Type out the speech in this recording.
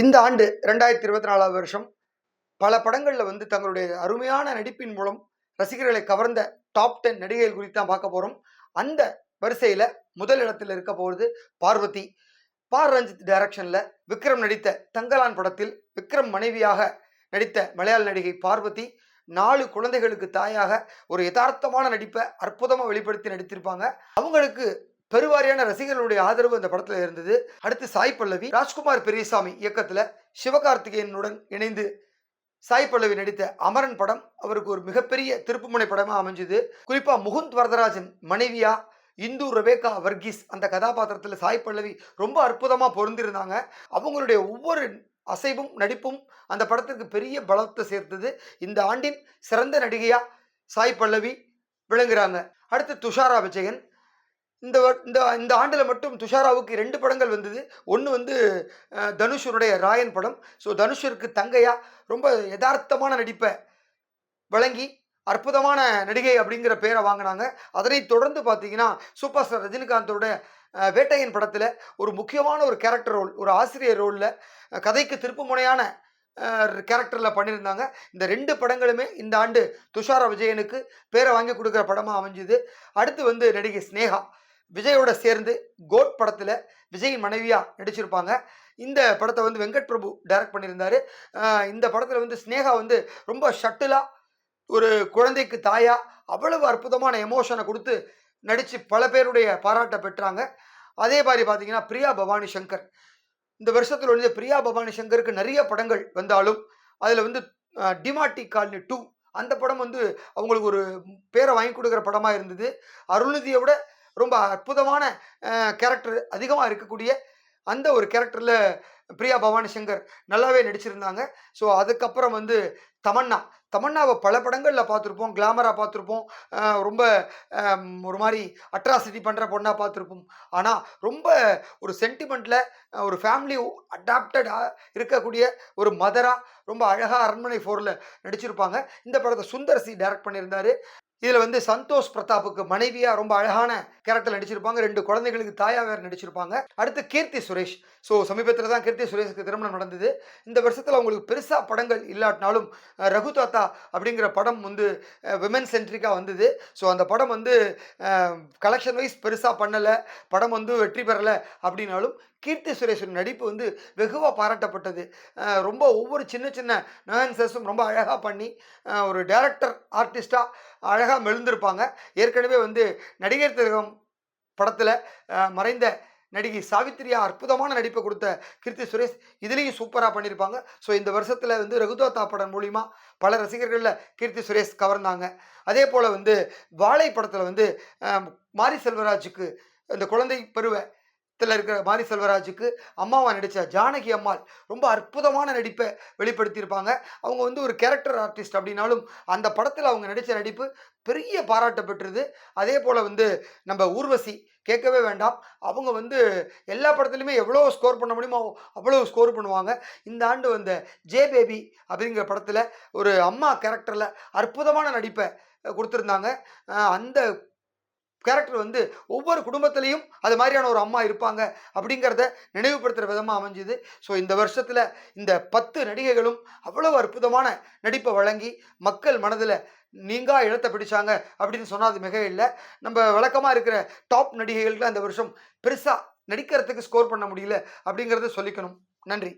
இந்த ஆண்டு ரெண்டாயிரத்தி இருபத்தி நாலாவது வருஷம் பல படங்களில் வந்து தங்களுடைய அருமையான நடிப்பின் மூலம் ரசிகர்களை கவர்ந்த டாப் டென் நடிகைகள் குறித்து தான் பார்க்க போகிறோம் அந்த வரிசையில் முதல் இடத்தில் இருக்க போகிறது பார்வதி. பார் ரஞ்சித் டைரக்ஷனில் விக்ரம் நடித்த தங்கலான் படத்தில் விக்ரம் மனைவியாக நடித்த மலையாள நடிகை பார்வதி நாலு குழந்தைகளுக்கு தாயாக ஒரு யதார்த்தமான நடிப்பை அற்புதமாக வெளிப்படுத்தி நடித்திருப்பாங்க. அவங்களுக்கு பெருவாரியான ரசிகர்களுடைய ஆதரவு அந்த படத்தில் இருந்தது. அடுத்து சாய் பல்லவி ராஜ்குமார் பெரியசாமி இயக்கத்தில் சிவகார்த்திகேயனுடன் இணைந்து சாய் பல்லவி நடித்த அமரன் படம் அவருக்கு ஒரு மிகப்பெரிய திருப்புமுனை படமாக அமைஞ்சுது. குறிப்பாக முகுந்த் வரதராஜன் மனைவியா இந்து ரெபேகா வர்கீஸ் அந்த கதாபாத்திரத்தில் சாய் பல்லவி ரொம்ப அற்புதமாக பொருந்திருந்தாங்க. அவங்களுடைய ஒவ்வொரு அசைவும் நடிப்பும் அந்த படத்திற்கு பெரிய பலத்தை சேர்த்தது. இந்த ஆண்டின் சிறந்த நடிகையாக சாய் பல்லவி விளங்குறாங்க. அடுத்து துஷாரா விஜயன் இந்த வ- இந்த இந்த ஆண்டில் மட்டும் துஷாராவுக்கு ரெண்டு படங்கள் வந்தது. ஒன்று வந்து தனுஷனுடைய ராயன் படம். ஸோ தனுஷருக்கு தங்கையா ரொம்ப யதார்த்தமான நடிப்பை வழங்கி அற்புதமான நடிகை அப்படிங்கிற பேரை வாங்கினாங்க. அதனை தொடர்ந்து பார்த்தீங்கன்னா சூப்பர் ஸ்டார் ரஜினிகாந்தோட வேட்டையன் படத்தில் ஒரு முக்கியமான ஒரு கேரக்டர் ரோல் ஒரு ஆசிரியர் ரோலில் கதைக்கு திருப்புமுனையான கேரக்டரில் பண்ணியிருந்தாங்க. இந்த ரெண்டு படங்களுமே இந்த ஆண்டு துஷாரா விஜயனுக்கு பேரை வாங்கி கொடுக்குற படமாக அமைஞ்சுது. அடுத்து வந்து நடிகை ஸ்னேகா. விஜயோட சேர்ந்து கோட் படத்தில் விஜயின் மனைவியாக நடிச்சிருப்பாங்க. இந்த படத்தை வந்து வெங்கட் பிரபு டைரக்ட் பண்ணியிருந்தாரு இந்த படத்தில் வந்து ஸ்னேகா வந்து ரொம்ப ஷட்டிலாக ஒரு குழந்தைக்கு தாயாக அவ்வளவு அற்புதமான எமோஷனை கொடுத்து நடித்து பல பேருடைய பாராட்டை பெற்றாங்க. அதே மாதிரி பார்த்தீங்கன்னா பிரியா பவானி சங்கர். இந்த வருஷத்தில் வந்து பிரியா பவானி சங்கருக்கு நிறைய படங்கள் வந்தாலும் அதில் வந்து டிமாட்டி காலனி டூ அந்த படம் வந்து அவங்களுக்கு ஒரு பேரை வாங்கி கொடுக்குற படமாக இருந்தது. அருள்நிதியை விட ரொம்ப அற்புதமான கேரக்டர் அதிகமாக இருக்கக்கூடிய அந்த ஒரு கேரக்டரில் பிரியா பவானி சங்கர் நல்லாவே நடிச்சிருந்தாங்க. ஸோ அதுக்கப்புறம் வந்து தமன்னா. தமன்னாவை பல படங்களில் பார்த்துருப்போம். கிளாமராக பார்த்துருப்போம். ரொம்ப ஒரு மாதிரி அட்ராசிட்டி பண்ணுற பொண்ணாக பார்த்துருப்போம். ஆனால் ரொம்ப ஒரு சென்டிமெண்ட்டில் ஒரு ஃபேமிலி அடாப்டடாக இருக்கக்கூடிய ஒரு மதராக ரொம்ப அழகாக அரண்மனை ஃபோரில் நடிச்சிருப்பாங்க. இந்த படத்தை சுந்தர் சி டைரக்ட் பண்ணியிருந்தாரு. இதில் வந்து சந்தோஷ் பிரதாப்புக்கு மனைவியாக ரொம்ப அழகான கேரக்டர் நடிச்சிருப்பாங்க. ரெண்டு குழந்தைகளுக்கு தாயா வேறு நடிச்சிருப்பாங்க. அடுத்து கீர்த்தி சுரேஷ். ஸோ சமீபத்தில் தான் கீர்த்தி சுரேஷுக்கு திருமணம் நடந்தது. இந்த வருஷத்தில் அவங்களுக்கு பெருசாக படங்கள் இல்லாட்டினாலும் ரகு தாத்தா அப்படிங்கிற படம் வந்து விமன் சென்ட்ரிக்காக வந்தது. ஸோ அந்த படம் வந்து கலெக்ஷன் வைஸ் பெருசாக பண்ணலை படம் வந்து வெற்றி பெறலை அப்படின்னாலும் கீர்த்தி சுரேஷன் நடிப்பு வந்து வெகுவாக பாராட்டப்பட்டது. ரொம்ப ஒவ்வொரு சின்ன சின்ன நயன்சஸும் ரொம்ப அழகாக பண்ணி ஒரு டேரக்டர் ஆர்டிஸ்டாக அழகாக மெழுந்திருப்பாங்க. ஏற்கனவே வந்து நடிகர் திலகம் படத்தில் மறைந்த நடிகை சாவித்திரியா அற்புதமான நடிப்பை கொடுத்த கீர்த்தி சுரேஷ் இதுலேயும் சூப்பராக பண்ணியிருப்பாங்க ஸோ இந்த வருஷத்தில் வந்து ரகுதாத்தா படம் மூலிமா பல ரசிகர்களில் கீர்த்தி சுரேஷ் கவர்ந்தாங்க. அதே போல் வந்து வாழை படத்தில் வந்து மாரி செல்வராஜுக்கு இந்த குழந்தை பருவ படத்தில் இருக்கிற மாரி செல்வராஜுக்கு அம்மாவா நடித்த ஜானகி அம்மாள் ரொம்ப அற்புதமான நடிப்பை வெளிப்படுத்தியிருப்பாங்க. அவங்க வந்து ஒரு கேரக்டர் ஆர்டிஸ்ட் அப்படின்னாலும் அந்த படத்தில் அவங்க நடித்த நடிப்பு பெரிய பாராட்ட பெற்றது. அதே போல் வந்து நம்ம ஊர்வசி கேட்கவே வேண்டாம். அவங்க வந்து எல்லா படத்துலையுமே எவ்வளோ ஸ்கோர் பண்ண முடியுமோ அவ்வளோ ஸ்கோர் பண்ணுவாங்க. இந்த ஆண்டு வந்த ஜே பேபி அப்படிங்கிற படத்தில் ஒரு அம்மா கேரக்டரில் அற்புதமான நடிப்பை கொடுத்துருந்தாங்க. அந்த கேரக்டர் வந்து ஒவ்வொரு குடும்பத்திலையும் அது மாதிரியான ஒரு அம்மா இருப்பாங்க அப்படிங்கிறத நினைவுபடுத்துகிற விதமாக அமைஞ்சுது. ஸோ இந்த வருஷத்தில் இந்த பத்து நடிகைகளும் அவ்வளவு அற்புதமான நடிப்பை வழங்கி மக்கள் மனதில் நீங்கா இடத்தை பிடிச்சாங்க அப்படின்னு சொன்னால் அது மிக இல்லை. நம்ம வழக்கமாக இருக்கிற டாப் நடிகைகளுக்கு அந்த வருஷம் பெருசாக நடிக்கிறதுக்கு ஸ்கோர் பண்ண முடியல அப்படிங்கிறத சொல்லிக்கணும். நன்றி.